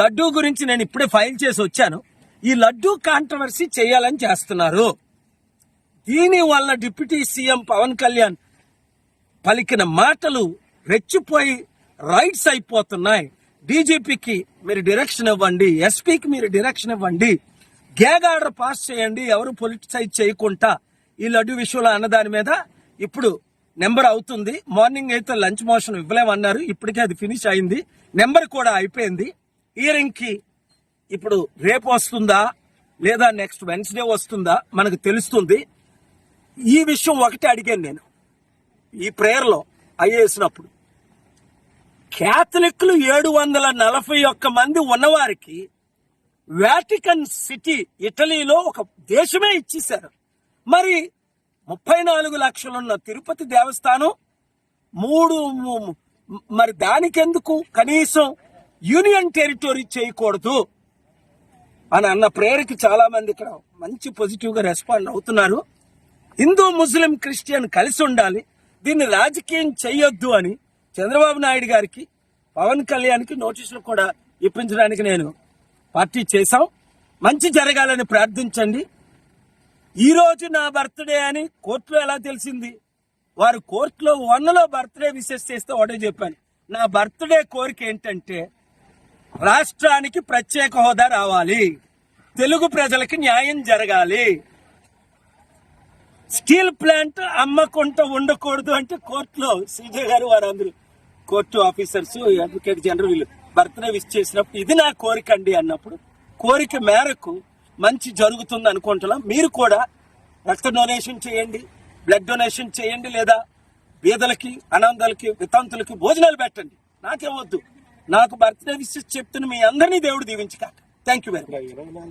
లడ్డూ గురించి నేను ఇప్పుడే ఫైల్ చేసి వచ్చాను. ఈ లడ్డూ కాంట్రవర్సీ చేయాలని చేస్తున్నారు. దీని వల్ల డిప్యూటీ సీఎం పవన్ కళ్యాణ్ పలికిన మాటలు రెచ్చిపోయి రైట్స్ అయిపోతున్నాయి. డీజీపీకి మీరు డైరెక్షన్ ఇవ్వండి ఎస్పీకి మీరు డైరెక్షన్ ఇవ్వండి గ్యాగ్ ఆర్డర్ పాస్ చేయండి ఎవరు పొలిటిసైజ్ చేయకుండా ఈ లడ్డు విషయంలో అన్నదాని మీద ఇప్పుడు నెంబర్ అవుతుంది. మార్నింగ్ అయితే లంచ్ మోషన్ ఇవ్వలేమన్నారు. ఇప్పటికే అది ఫినిష్ అయింది. నెంబర్ కూడా అయిపోయింది. హియరింగ్కి ఇప్పుడు రేపు వస్తుందా లేదా నెక్స్ట్ వెన్స్డే వస్తుందా మనకు తెలుస్తుంది. ఈ విషయం ఒకటి అడిగాను నేను. ఈ ప్రేయర్లో అయ్యేసినప్పుడు క్యాథలిక్లు ఏడు వందల నలభై ఒక్క మంది ఉన్నవారికి వాటికన్ సిటీ ఇటలీలో ఒక దేశమే ఇచ్చేశారు. మరి ముప్పై నాలుగు లక్షలున్న తిరుపతి దేవస్థానం మూడు మరి దానికెందుకు కనీసం యూనియన్ టెరిటరీ చేయకూడదు అని అన్న ప్రేయర్కి చాలా మంది ఇక్కడ మంచి పాజిటివ్గా రెస్పాండ్ అవుతున్నారు. హిందూ ముస్లిం క్రిస్టియన్ కలిసి ఉండాలి. దీన్ని రాజకీయం చేయొద్దు అని చంద్రబాబు నాయుడు గారికి పవన్ కళ్యాణ్కి నోటీసులు కూడా ఇప్పించడానికి నేను పార్టీ చేశాం. మంచి జరగాలని ప్రార్థించండి. ఈరోజు నా బర్త్డే అని కోర్టులో ఎలా తెలిసింది? వారు కోర్టులో వన్లో బర్త్డే విశేష చేస్తే ఒకటే చెప్పాను. నా బర్త్డే కోరిక ఏంటంటే రాష్ట్రానికి ప్రత్యేక హోదా రావాలి. తెలుగు ప్రజలకి న్యాయం జరగాలి. స్టీల్ ప్లాంట్ అమ్మకుంటూ ఉండకూడదు అంటే కోర్టులో సీజే గారు వారందరూ కోర్టు ఆఫీసర్స్ అడ్వకేట్ జనరల్ వీళ్ళు బర్త్డే విష్ చేసినప్పుడు ఇది నా కోరిక అండి అన్నప్పుడు కోరిక మేరకు మంచి జరుగుతుంది అనుకుంటున్నాం. మీరు కూడా రక్త డొనేషన్ చేయండి బ్లడ్ డొనేషన్ చేయండి లేదా బీదలకి అనాథలకి వితంతులకి భోజనాలు పెట్టండి. నాకేమొద్దు నాకు బర్త్డే విషెస్ చెప్తున్న మీ అందరినీ దేవుడు దీవించక థ్యాంక్ యూ వెరీ మచ్